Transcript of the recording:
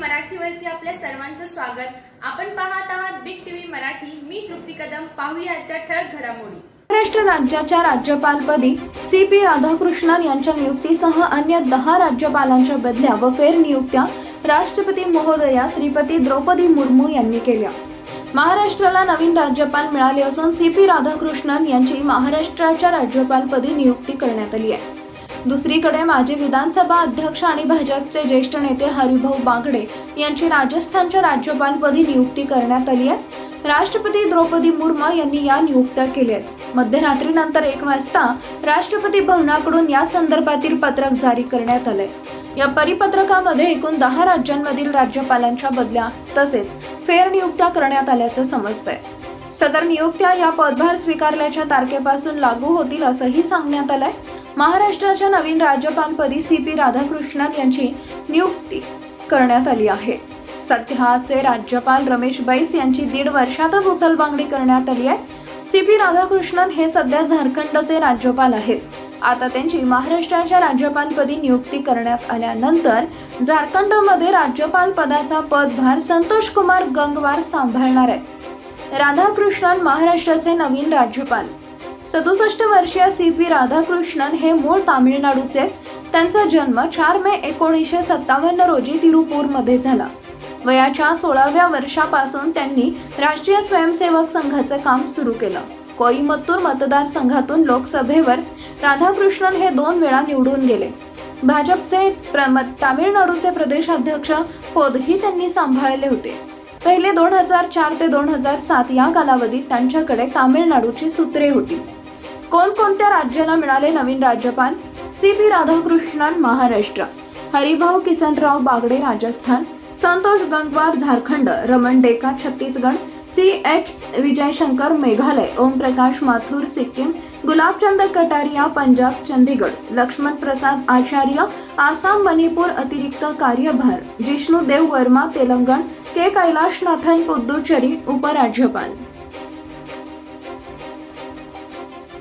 मराठीवरती आपल्या सर्वांचं स्वागत. आपण पाहत आहात बिग टीव्ही मराठी. मी तृप्ती कदम. पाहूया आजच्या ठळक घडामोडी. महाराष्ट्र राज्याच्या राज्यपालपदी सी पी राधाकृष्णन यांच्या नियुक्तीसह अन्य दहा राज्यपालांच्या बदल्या व फेरनियुक्त्या राष्ट्रपती महोदया श्रीपती द्रौपदी मुर्मू यांनी केल्या. महाराष्ट्राला नवीन राज्यपाल मिळाले असून सी पी राधाकृष्णन यांची महाराष्ट्राच्या राज्यपालपदी नियुक्ती करण्यात आली आहे. दुसरीकडे माजी विधानसभा अध्यक्ष आणि भाजपचे ज्येष्ठ नेते हरिभाऊ बागडे यांची राजस्थानच्या राज्यपालपदी नियुक्ती करण्यात आली आहे. राष्ट्रपती द्रौपदी मुर्मू यांनी या नियुक्त्या केल्या आहेत. मध्यरात्रीनंतर एक वाजता राष्ट्रपती भवनाकडून या संदर्भातील पत्रक जारी करण्यात आलंय. या परिपत्रकामध्ये एकूण दहा राज्यांमधील राज्यपालांच्या बदल्या तसेच फेरनियुक्त्या करण्यात आल्याचं समजतंय. सदर नियुक्त्या या पदभार स्वीकारल्याच्या तारखेपासून लागू होतील असंही सांगण्यात आलंय. महाराष्ट्राच्या नवीन राज्यपालपदी सी पी राधाकृष्णन यांची नियुक्ती करण्यात आली आहे. सध्याचे राज्यपाल रमेश बैस यांची दीड वर्षातच उचलबांगडी करण्यात आली आहे. सी पी राधाकृष्णन हे सध्या झारखंडचे राज्यपाल आहेत. आता त्यांची महाराष्ट्राच्या राज्यपालपदी नियुक्ती करण्यात आल्यानंतर झारखंडमध्ये राज्यपाल पदाचा पदभार संतोष कुमार गंगवार सांभाळणार आहे राधाकृष्णन महाराष्ट्राचे नवीन राज्यपाल. सदुसष्ट वर्षीय सी पी राधाकृष्णन हे मूळ तामिळनाडूचे. त्यांचा जन्म चार मे एकोणीसशे सत्तावन्न रोजी तिरुपूरमध्ये झाला. वयाच्या सोळाव्या वर्षापासून त्यांनी राष्ट्रीय स्वयंसेवक संघाचे काम सुरू केलं. कोईमत्तूर मतदारसंघातून लोकसभेवर राधाकृष्णन हे दोन वेळा निवडून गेले. भाजपचे प्र तामिळनाडूचे प्रदेशाध्यक्ष पदही त्यांनी सांभाळले होते. पहिले दोन हजार चार ते दोन हजार सात या कालावधीत त्यांच्याकडे तामिळनाडूची सूत्रे होती. कोणकोणत्या राज्याला मिळाले नवीन राज्यपाल? C P Radhakrishnan Maharashtra. Haribhau Kisanrao Bagde Rajasthan. Santosh Gangwar Jharkhand. Raman Deka Chhattisgarh. C H Vijayshankar Meghalaya. Omprakash Mathur Sikkim. Gulabchand Kataria Punjab Chandigarh. Laxman Prasad Acharya Assam Manipur अतिरिक्त कार्यभार. जिष्णू देव वर्मा तेलंगण. के कैलाशनाथन पुद्दुचेरी उपराज्यपाल.